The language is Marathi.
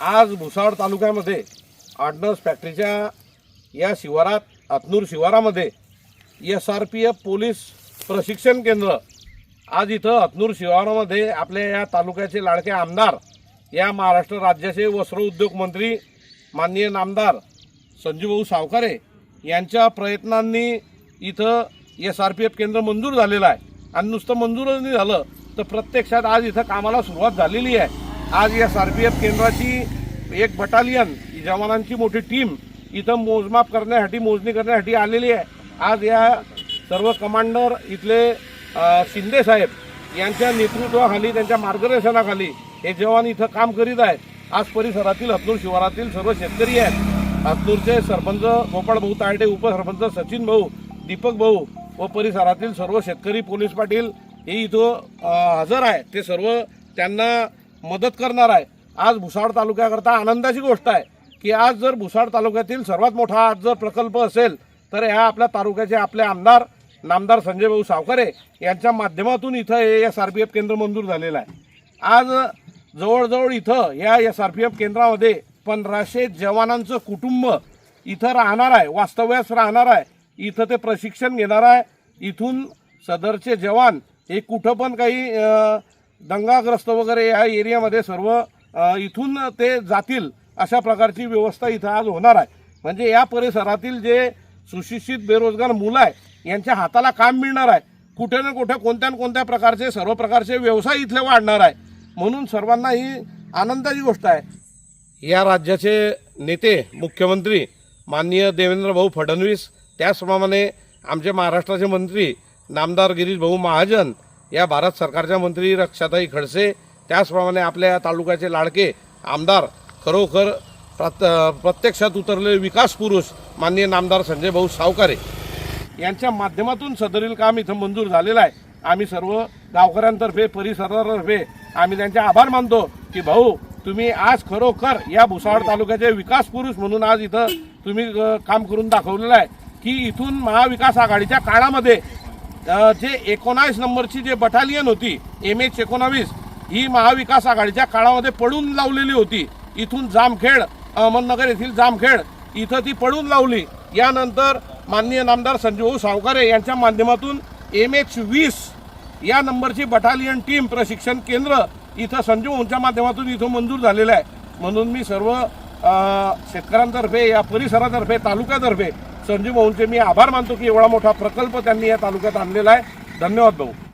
आज भुसावळ तालुक्यामध्ये आडनस फॅक्टरीच्या या शिवारात Atnur शिवारामध्ये S R P F police प्रशिक्षण केंद्र आज इथं अतनूर शिवारामध्ये आपल्या या तालुक्याचे लाडके आमदार या महाराष्ट्र राज्याचे वस्त्र उद्योग मंत्री माननीय नामदार संजूभाऊ सावकारे यांच्या प्रयत्नांनी इथं एस आर पी एफ केंद्र मंजूर झालेलं आहे. आणि नुसतं मंजूरच नाही झालं तर प्रत्यक्षात आज इथं कामाला सुरुवात झालेली आहे. आज या सीआरपीएफ एफ केंद्राची एक बटालियन जवानांची मोठी टीम इथं मोजमाप करण्यासाठी मोजणी करण्यासाठी आलेली आहे. आज या सर्व कमांडर इथले शिंदे साहेब यांच्या नेतृत्वाखाली त्यांच्या मार्गदर्शनाखाली हे जवान इथं काम करीत आहेत. आज परिसरातील हतनूर शिवारातील सर्व शेतकरी आहेत. हतनूरचे सरपंच गोपाळ भाऊ तायडे उपसरपंच सचिन भाऊ दीपक भाऊ व परिसरातील सर्व शेतकरी पोलीस पाटील हे इथं हजर आहे ते सर्व त्यांना मदत करणार आहे. आज भुसाड तालुक्याकरता आनंदाची गोष्ट आहे की आज जर भुसाड तालुक्यातील सर्वात मोठा आज जर प्रकल्प असेल तर ह्या आपल्या तालुक्याचे आपले आमदार नामदार संजय भाऊ सावकारे यांच्या माध्यमातून इथं हे एस आर पी एफ केंद्र मंजूर झालेलं आहे. आज जवळजवळ इथं या एस आर पी एफ केंद्रामध्ये पंधराशे जवानांचं कुटुंब इथं राहणार आहे वास्तव्यास राहणार आहे. इथं ते प्रशिक्षण घेणार आहे. इथून सदरचे जवान हे कुठं पण काही दंगाग्रस्त वगैरे या एरियामध्ये सर्व इथून ते जातील अशा प्रकारची व्यवस्था इथं आज होणार आहे. म्हणजे या परिसरातील जे सुशिक्षित बेरोजगार मुलं आहे यांच्या हाताला काम मिळणार आहे. कुठे ना कुठे कोणत्या ना कोणत्या प्रकारचे सर्व प्रकारचे व्यवसाय इथले वाढणार आहे. म्हणून सर्वांना ही आनंदाची गोष्ट आहे. या राज्याचे नेते मुख्यमंत्री माननीय देवेंद्र भाऊ फडणवीस त्याचप्रमाणे आमचे महाराष्ट्राचे मंत्री नामदार गिरीश भाऊ महाजन या भारत सरकारच्या मंत्री रक्षाताई खडसे त्याचप्रमाणे आपल्या तालुक्याचे लाडके आमदार खरोखर प्रत प्रत्यक्षात उतरलेले विकास पुरुष माननीय नामदार संजय भाऊ सावकारे यांच्या माध्यमातून सदरील काम इथं मंजूर झालेलं आहे. आम्ही सर्व गावकऱ्यांतर्फे परिसरातर्फे आम्ही त्यांचे आभार मानतो की भाऊ तुम्ही आज खरोखर या भुसावळ तालुक्याचे विकास पुरुष म्हणून आज इथं तुम्ही काम करून दाखवलेलं आहे की इथून महाविकास आघाडीच्या काळामध्ये जे एकोणावीस नंबरची जे बटालियन होती एम एच एकोणावीस ही महाविकास आघाडीच्या काळामध्ये पडून लावलेली होती. इथून जामखेड अहमदनगर येथील जामखेड इथं ती पडून लावली. यानंतर माननीय नामदार संजीव सावकारे यांच्या माध्यमातून एम एच वीस या नंबरची बटालियन टीम प्रशिक्षण केंद्र इथं संजीव माध्यमातून इथं मंजूर झालेलं आहे. म्हणून मी सर्व शेतकऱ्यांतर्फे या परिसरातर्फे तालुक्यातर्फे संजीव भाऊंचे मी आभार मानतो की एवढा मोठा प्रकल्प त्यांनी या तालुक्यात आणलेला आहे. धन्यवाद भाऊ.